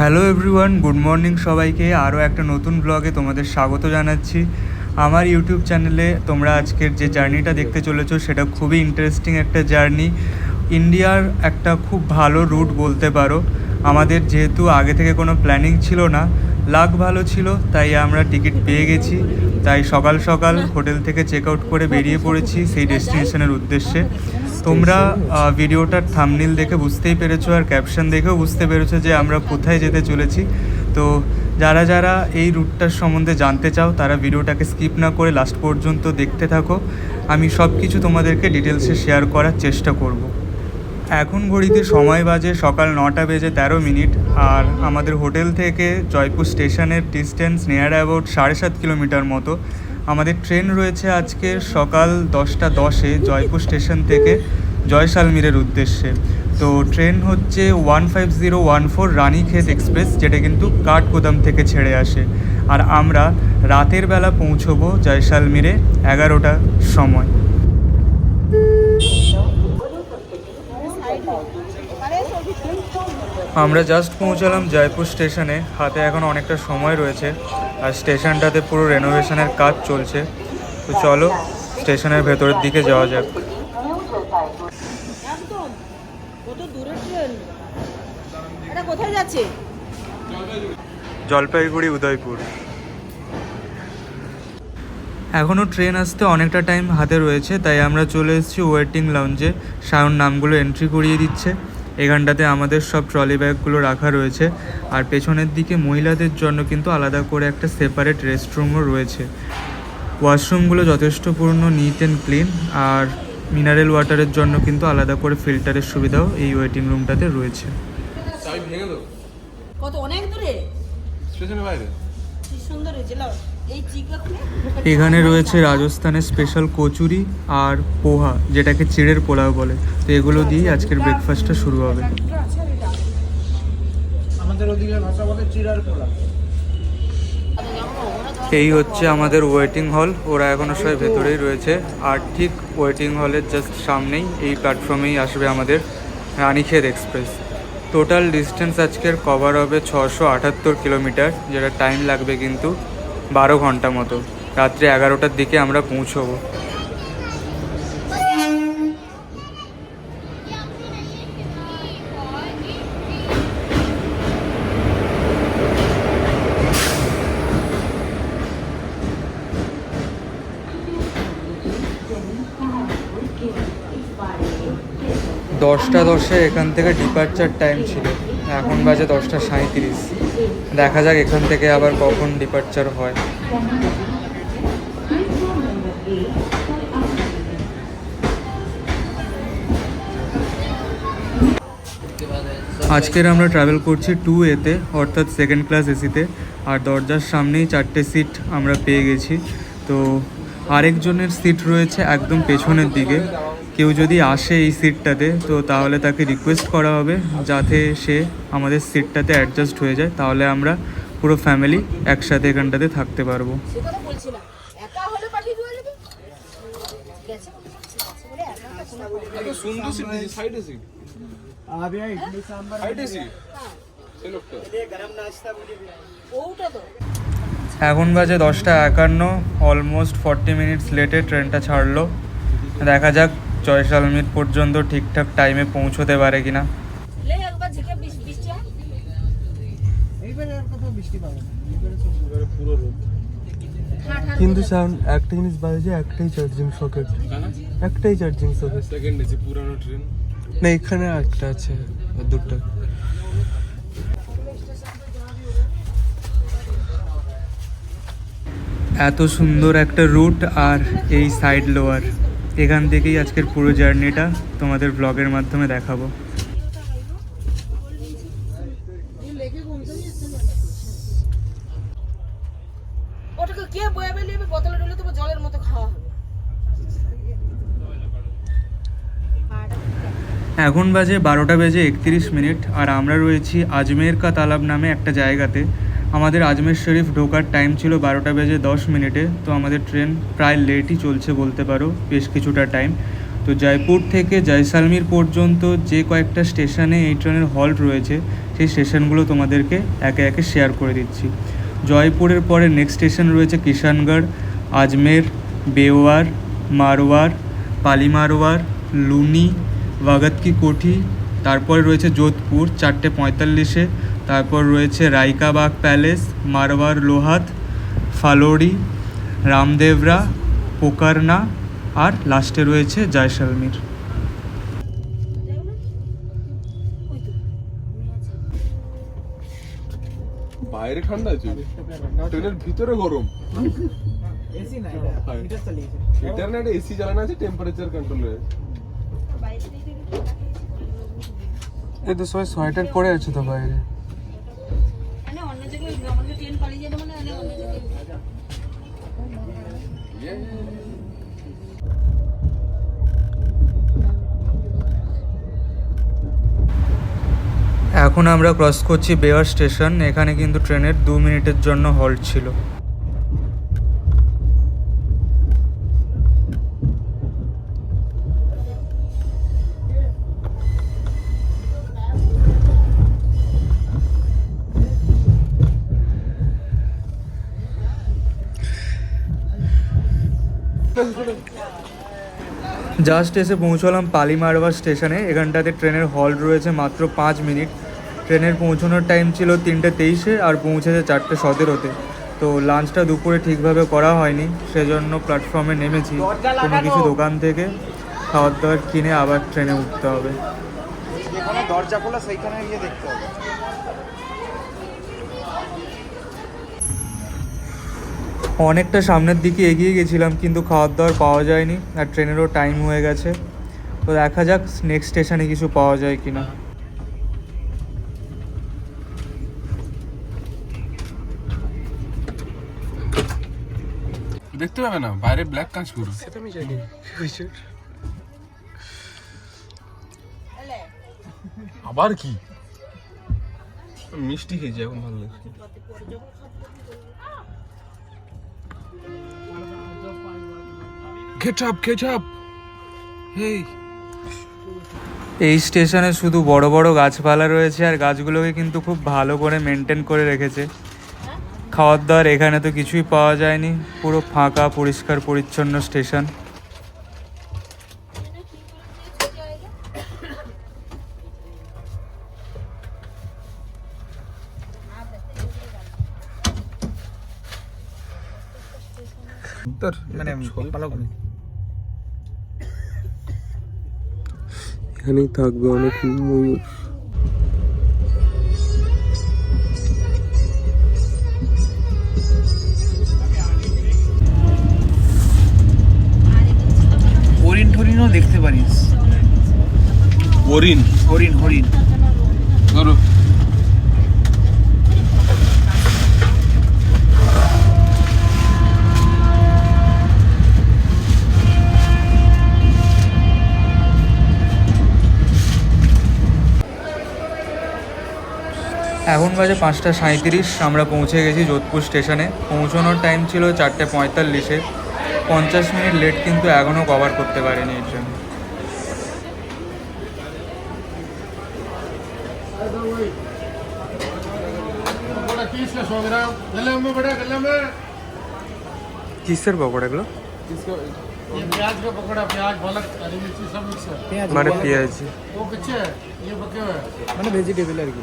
Hello everyone good morning সবাইকে। আরও একটা নতুন ব্লগে তোমাদের স্বাগত জানাচ্ছি। আমার ইউটিউব চ্যানেলে তোমরা আজকের যে জার্নিটা দেখতে চলেছো, সেটা খুবই ইন্টারেস্টিং একটা জার্নি ইন্ডিয়ার একটা খুব ভালো রুট বলতে পারো। আমাদের যেহেতু আগে থেকে কোনো প্ল্যানিং ছিল না লাক ভালো ছিল, তাই আমরা টিকিট পেয়ে গেছি। তাই সকাল সকাল হোটেল থেকে চেক আউট করে বেরিয়ে পড়েছি সেই ডেস্টিনেশনের উদ্দেশ্যে। তোমরা ভিডিওটার থামনিল দেখে বুঝতেই পেরেছ আর ক্যাপশন দেখেও বুঝতে পেরেছ যে আমরা কোথায় যেতে চলেছি। তো যারা যারা এই রুটটার সম্বন্ধে জানতে চাও, তারা ভিডিওটাকে স্কিপ না করে লাস্ট পর্যন্ত দেখতে থাকো। আমি সব কিছু তোমাদেরকে ডিটেলসে শেয়ার করার চেষ্টা করব। এখন ঘড়িতে সময় বাজে সকাল নটা বেজে তেরো মিনিট, আর আমাদের হোটেল থেকে জয়পুর স্টেশনের ডিস্টেন্স নিয়ার অ্যাবাউট সাড়ে সাত কিলোমিটার মতো। আমাদের ট্রেন রয়েছে আজকে সকাল দশটা দশে জয়পুর স্টেশন থেকে জয়সালমীরের উদ্দেশ্যে। তো ট্রেন হচ্ছে one five zero one four Ranikhet express যেটা কিন্তু কাঠগোদাম থেকে ছেড়ে আসে। আর আমরা রাতের বেলা পৌঁছবো জয়সালমীরে এগারোটার সময়। আমরা জাস্ট পৌঁছালাম জয়পুর স্টেশনে। হাতে এখন অনেকটা সময় রয়েছে। আর স্টেশনটাতে পুরো রেনোভেশনের কাজ চলছে। তো চলো, স্টেশনের ভেতরের দিকে যাওয়া যাক। জলপাইগুড়ি, উদয়পুর। এখনও ট্রেন আসতে অনেকটা টাইম হাতে রয়েছে, তাই আমরা চলে এসেছি ওয়েটিং লাউঞ্জে সায়ন নামগুলো এন্ট্রি করিয়ে দিচ্ছে। এখানটাতে আমাদের সব ট্রলি ব্যাগগুলো রাখা রয়েছে। আর পেছনের দিকে মহিলাদের জন্য কিন্তু আলাদা করে একটা সেপারেট রেস্টরুমও রয়েছে। ওয়াশরুমগুলো যথেষ্ট পূর্ণ নিট অ্যান্ড ক্লিন আর মিনারেল ওয়াটারের জন্য কিন্তু আলাদা করে ফিল্টারের সুবিধাও এই ওয়েটিং রুমটাতে রয়েছে। চাবি ভেঙে দাও কত অনেক দূরে? স্টেশনের বাইরে। কি সুন্দর এখানে রয়েছে রাজস্থানের স্পেশাল কচুরি আর পোহা যেটাকে চিড়ের পোলাও বলে। তো এগুলো দিয়েই আজকের ব্রেকফাস্টটা শুরু হবে। এই হচ্ছে আমাদের ওয়েটিং হল ওরা এখনও সবাই ভেতরেই রয়েছে। আর ঠিক ওয়েটিং হলের জাস্ট সামনেই এই প্ল্যাটফর্মেই আসবে আমাদের রানীক্ষেত এক্সপ্রেস টোটাল ডিস্টেন্স আজকের কভার হবে ছশো আটাত্তর কিলোমিটার যেটা টাইম লাগবে কিন্তু বারো ঘণ্টা মতো। রাত্রি এগারোটার দিকে আমরা পৌঁছবো। দশটা দশে এখান থেকে ডিপার্চার টাইম ছিল। এখন বাজে দশটা সাঁইত্রিশ। দেখা যাক এখান থেকে আবার কখন ডিপার্চার হয়। আজকের আমরা ট্রাভেল করছি টু এতে অর্থাৎ সেকেন্ড ক্লাস এসিতে আর দরজার সামনেই চারটে সিট আমরা পেয়ে গেছি। তো আরেকজনের সিট রয়েছে একদম পেছনের দিকে। কেউ যদি আসে এই সিটটাতে তো তাহলে তাকে রিকোয়েস্ট করা হবে যাতে সে আমাদের সিটটাতে অ্যাডজাস্ট হয়ে যায়। তাহলে আমরা পুরো ফ্যামিলি একসাথে এখানটাতে থাকতে পারব। এখন বাজে দশটা একান্ন অলমোস্ট ফর্টি মিনিটস লেটে ট্রেনটা ছাড়লো। দেখা যাক জয়সালমীর পর্যন্ত ঠিকঠাক টাইমে পৌঁছতে পারে কিনা? কিন্তু সাউন্ড একটা জিনিস বাজে যে একটাই চার্জিং সকেট একটাই চার্জিং সকেট সেকেন্ড এসি পুরানো ট্রেন না এখানে একটা আছে দুটো। এত সুন্দর একটা রুট আর এই সাইড লোয়ার এখান থেকেই আজকের পুরো জার্নিটা তোমাদের ব্লগের মাধ্যমে দেখাবো। এখন বাজে বারোটা বেজে একত্রিশ মিনিট আর আমরা রয়েছি আজমের কা তালাব নামে একটা জায়গাতে। আমাদের আজমের শরীফ ঢোকার টাইম ছিল বারোটা বেজে দশ মিনিটে, তো আমাদের ট্রেন প্রায় লেটই চলছে বলতে পারো, বেশ কিছুটা টাইম তো জয়পুর থেকে জয়সালমির পর্যন্ত যে কয়েকটা স্টেশনে এই ট্রেনের হল্ট রয়েছে, সেই স্টেশনগুলো তোমাদেরকে একে একে শেয়ার করে দিচ্ছি। জয়পুরের পরে নেক্সট স্টেশন রয়েছে কিষানগড়, আজমের, বেওয়ার মারওয়ার পালিমারওয়ার লুনি ভগত কি কোঠি, তারপরে রয়েছে যোধপুর, চারটে পঁয়তাল্লিশে। তারপর রয়েছে রাইকাবাগ প্যালেস মারওয়ার লোহাত ফালোড়ি রামদেবরা পোকারনা আর লাস্টে রয়েছে জয়সালমীর। বাইরে ঠান্ডা আছে? ট্রেনের ভিতরে গরম। এসি না এটা। মিটার চালিয়েছে। এটার না একটা এসি চালানো আছে টেম্পারেচার কন্ট্রোল হয়ে এই তো সবাই সোয়েটার পরে আছে তো বাইরে। মানে এখন আমরা ক্রস করছি বেওয়ার স্টেশন এখানে কিন্তু ট্রেনের দু মিনিটের জন্য হল্ট ছিল। জাস্ট এসে পৌঁছলাম পালিমারওয়া স্টেশনে। এখানটাতে ট্রেনের হল্ট রয়েছে মাত্র পাঁচ মিনিট। ট্রেনের পৌঁছানোর টাইম ছিল তিনটে তেইশে আর পৌঁছেছে চারটে সতেরোতে। তো লাঞ্চটা দুপুরে ঠিকভাবে করা হয়নি, সেজন্য প্ল্যাটফর্মে নেমেছি। কোনো কিছু দোকান থেকে খাবার দাবার কিনে আবার ট্রেনে উঠতে হবে। দরজা খোলা, সেইখানে গিয়ে দেখতে হবে। অনেকটা সামনের দিকে এগিয়ে গেছিলাম কিন্তু খাওয়ার দাওয়ার পাওয়া যায়নি আর ট্রেনেরও টাইম হয়ে গেছে। তো দেখা যাক নেক্সট স্টেশনে কিছু পাওয়া যায় কিনা। দেখতে পাবে না বাইরে ব্ল্যাক কাজ করো সেটা আমি জানি। আবার কি? মিষ্টি খেয়েছি এখন ভালো লাগছে। Ketchup ketchup hey. এই স্টেশনে শুধু বড় বড় গাছপালা রয়েছে আর গাছগুলোকে কিন্তু খুব ভালো করে মেনটেন করে রেখেছে। খাওয়ার দাওয়ার এখানে তো কিছুই পাওয়া যায়নি। পুরো ফাঁকা পরিষ্কার পরিচ্ছন্ন স্টেশন। তোর মানে ভালো করে এখানেই থাকবে অনেক ময়ূর। হরিণ দেখতে পারিস। হরিণ। হরিণ হরিণ। ধরো। এখন বাজে পাঁচটা সাঁইত্রিশ আমরা পৌঁছে গেছি যোধপুর স্টেশনে। পৌঁছানোর টাইম ছিল চারটে পঁয়তাল্লিশে। পঞ্চাশ মিনিট লেট কিন্তু এখনও কভার করতে পারেনি এর জন্য। কিসের পকোড়া এগুলো? মানে, মানে পেঁয়াজ। মানে ভেজিটেবল আর কি।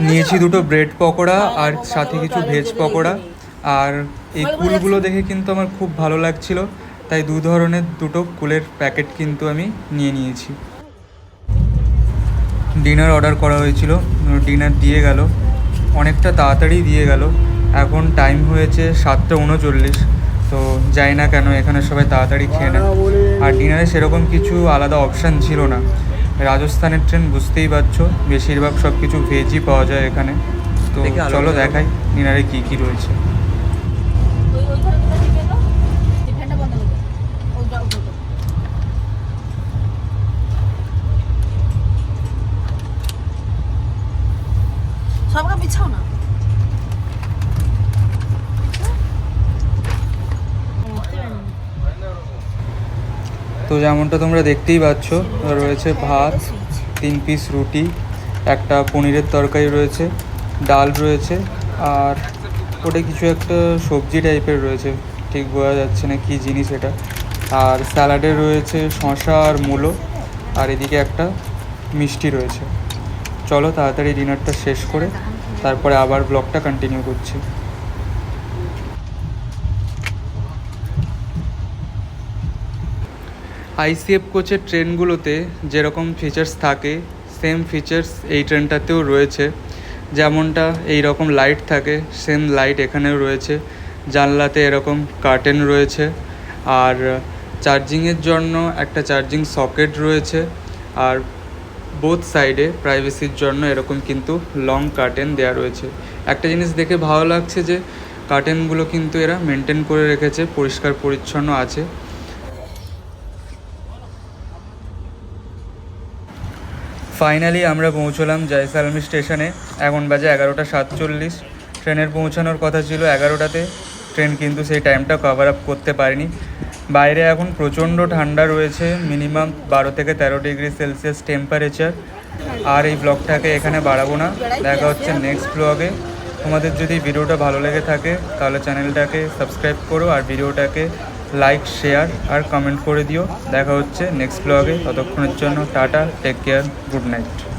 নিয়েছি দুটো ব্রেড পকোড়া আর সাথে কিছু ভেজ পকোড়া। আর এই কুলগুলো দেখে কিন্তু আমার খুব ভালো লাগছিল। তাই দু ধরনের দুটো কুলের প্যাকেট কিন্তু আমি নিয়ে নিয়েছি। ডিনার অর্ডার করা হয়েছিল। ডিনার দিয়ে গেল। অনেকটা তাড়াতাড়ি দিয়ে গেল। এখন টাইম হয়েছে সাতটা উনচল্লিশ। তো যাই না কেন, এখানে সবাই তাড়াতাড়ি খেয়ে নেয় আর ডিনারে সেরকম কিছু আলাদা অপশান ছিল না। রাজস্থানের ট্রেন বুঝতেই পারছ বেশিরভাগ সব কিছু ভেজই পাওয়া যায় এখানে। তো চলো দেখাই ডিনারে কি কি রয়েছে ওই ওই ঘরে কোথায় টিপে দাও এই ফ্যানটা বন্ধ করে দাও ওইটা ওঠো সবটা বিছাও না তো যেমনটা তোমরা দেখতেই পাচ্ছ, রয়েছে ভাত, তিন পিস রুটি, একটা পনিরের তরকারি রয়েছে, ডাল রয়েছে, আর ওটা কিছু একটা সবজি টাইপের রয়েছে। ঠিক বোঝা যাচ্ছে না কী জিনিস এটা। আর স্যালাডে রয়েছে শশা আর মূলো, আর এদিকে একটা মিষ্টি রয়েছে। চলো তাড়াতাড়ি ডিনারটা শেষ করে, তারপরে আবার ব্লগটা কন্টিনিউ করছি। আইসিএফ কোচের ট্রেনগুলোতে যেরকম ফিচার্স থাকে সেম ফিচার্স এই ট্রেনটাতেও রয়েছে। যেমনটা এই রকম লাইট থাকে সেম লাইট এখানেও রয়েছে। জানলাতে এরকম কার্টেন রয়েছে। আর চার্জিংয়ের জন্য একটা চার্জিং সকেট রয়েছে। আর বোথ সাইডে প্রাইভেসির জন্য এরকম কিন্তু লং কার্টেন দেওয়া রয়েছে। একটা জিনিস দেখে ভালো লাগছে যে কার্টেনগুলো কিন্তু এরা মেনটেন করে রেখেছে পরিষ্কার পরিচ্ছন্ন আছে। ফাইনালি আমরা পৌঁছলাম জয়সালমি স্টেশনে এখন বাজে এগারোটা সাতচল্লিশ। ট্রেনের পৌঁছানোর কথা ছিল এগারোটাতে। ট্রেন কিন্তু সেই টাইমটা কভার আপ করতে পারেনি। বাইরে এখন প্রচণ্ড ঠান্ডা রয়েছে। মিনিমাম বারো থেকে তেরো ডিগ্রি সেলসিয়াস টেম্পারেচার আর এই ব্লগটাকে এখানে বাড়াবো না। দেখা হচ্ছে নেক্সট ব্লগে তোমাদের যদি ভিডিওটা ভালো লেগে থাকে, তাহলে চ্যানেলটাকে সাবস্ক্রাইব করো। আর ভিডিওটাকে লাইক, শেয়ার আর কমেন্ট করে দিও। দেখা হচ্ছে নেক্সট ব্লগে। ততক্ষণের জন্য tata, take care, good night.